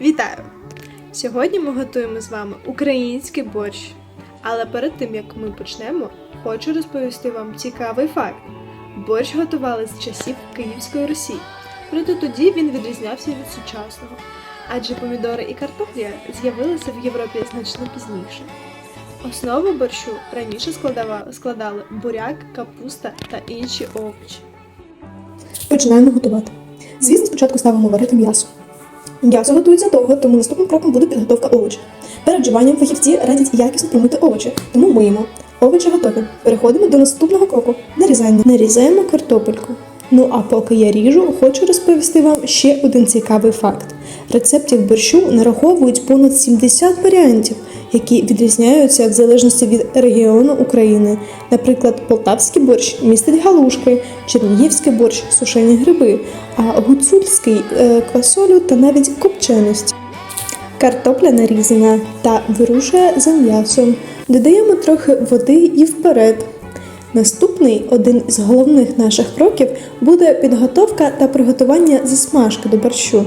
Вітаю! Сьогодні ми готуємо з вами український борщ. Але перед тим як ми почнемо, хочу розповісти вам цікавий факт: борщ готували з часів Київської Русі, проте тоді він відрізнявся від сучасного, адже помідори і картопля з'явилися в Європі значно пізніше. Основу борщу раніше складали буряк, капуста та інші овочі. Починаємо готувати. Звісно, спочатку ставимо варити м'ясо. М'ясо готується довго, тому наступним кроком буде підготовка овочів. Перед жуванням фахівці радять якісно промити овочі, тому миємо. Овочі готові. Переходимо до наступного кроку нарізання. Нарізаємо картопельку. Ну а поки я ріжу, хочу розповісти вам ще один цікавий факт. Рецептів борщу нараховують понад 70 варіантів, які відрізняються в залежності від регіону України. Наприклад, полтавський борщ містить галушки, чернігівський борщ сушені гриби, а гуцульський е, квасолю та навіть копченості. Картопля нарізана та вирушує за м'ясом. Додаємо трохи води і вперед. Наступний один із головних наших кроків буде підготовка та приготування засмажки до борщу.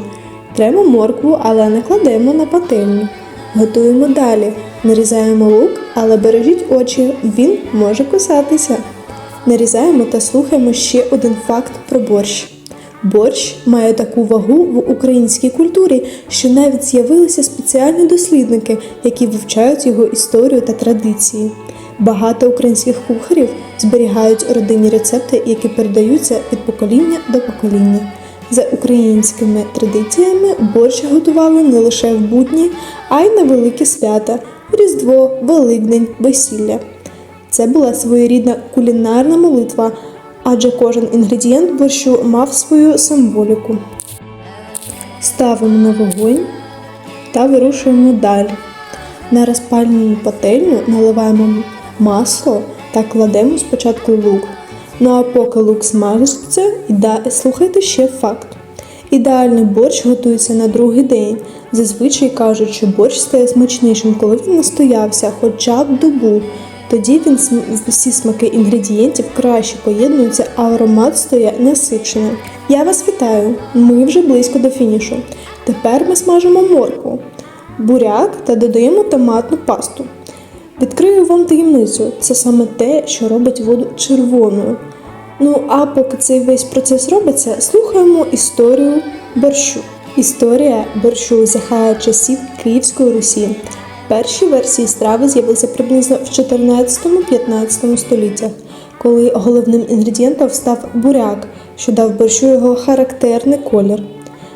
Тремо моркву, але не кладемо на пательню. Готуємо далі. Нарізаємо лук, але бережіть очі, він може кусатися. Нарізаємо та слухаємо ще один факт про борщ. Борщ має таку вагу в українській культурі, що навіть з'явилися спеціальні дослідники, які вивчають його історію та традиції. Багато українських кухарів зберігають родинні рецепти, які передаються від покоління до покоління. За українськими традиціями борщ готували не лише в будні, а й на великі свята Різдво, Великдень, весілля. Це була своєрідна кулінарна молитва, адже кожен інгредієнт борщу мав свою символіку. Ставимо на вогонь та вирушуємо далі. На розпальну пательню наливаємо масло та кладемо спочатку лук. Ну а поки лук смажиться, слухайте ще факт. Ідеальний борщ готується на другий день. Зазвичай кажуть, що борщ стає смачнішим, коли він настоявся хоча б добу. Тоді він всі смаки інгредієнтів краще поєднуються, а аромат стає насиченим. Я вас вітаю! Ми вже близько до фінішу. Тепер ми смажимо моркву, буряк та додаємо томатну пасту. Відкрию вам таємницю. Це саме те, що робить воду червоною. Ну а поки цей весь процес робиться, слухаємо історію борщу. Історія борщу сягає часів Київської Русі. Перші версії страви з'явилися приблизно в 14-15 століттях, коли головним інгредієнтом став буряк, що дав борщу його характерний колір.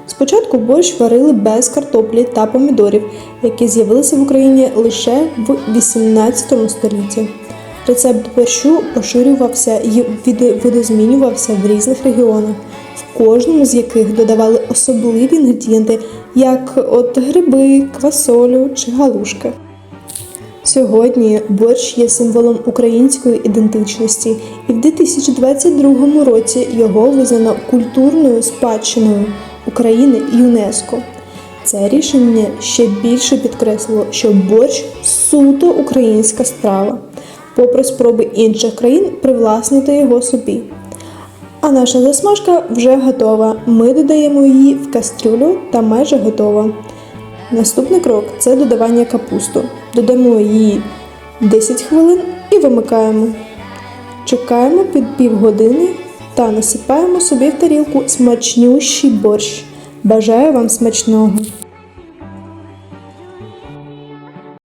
Спочатку борщ варили без картоплі та помідорів, які з'явилися в Україні лише в 18 столітті. Рецепт борщу поширювався і видозмінювався в різних регіонах, в кожному з яких додавали особливі інгредієнти, як от гриби, квасолю чи галушки. Сьогодні борщ є символом української ідентичності, і в 2022 році його визнано культурною спадщиною України ЮНЕСКО. Це рішення ще більше підкреслило, що борщ суто українська страва, попри спроби інших країн привласнити його собі. А наша засмажка вже готова. Ми додаємо її в кастрюлю та майже готова. Наступний крок це додавання капусту. Додамо її 10 хвилин і вимикаємо. Чекаємо під півгодини та насипаємо собі в тарілку смачнющий борщ. Бажаю вам смачного!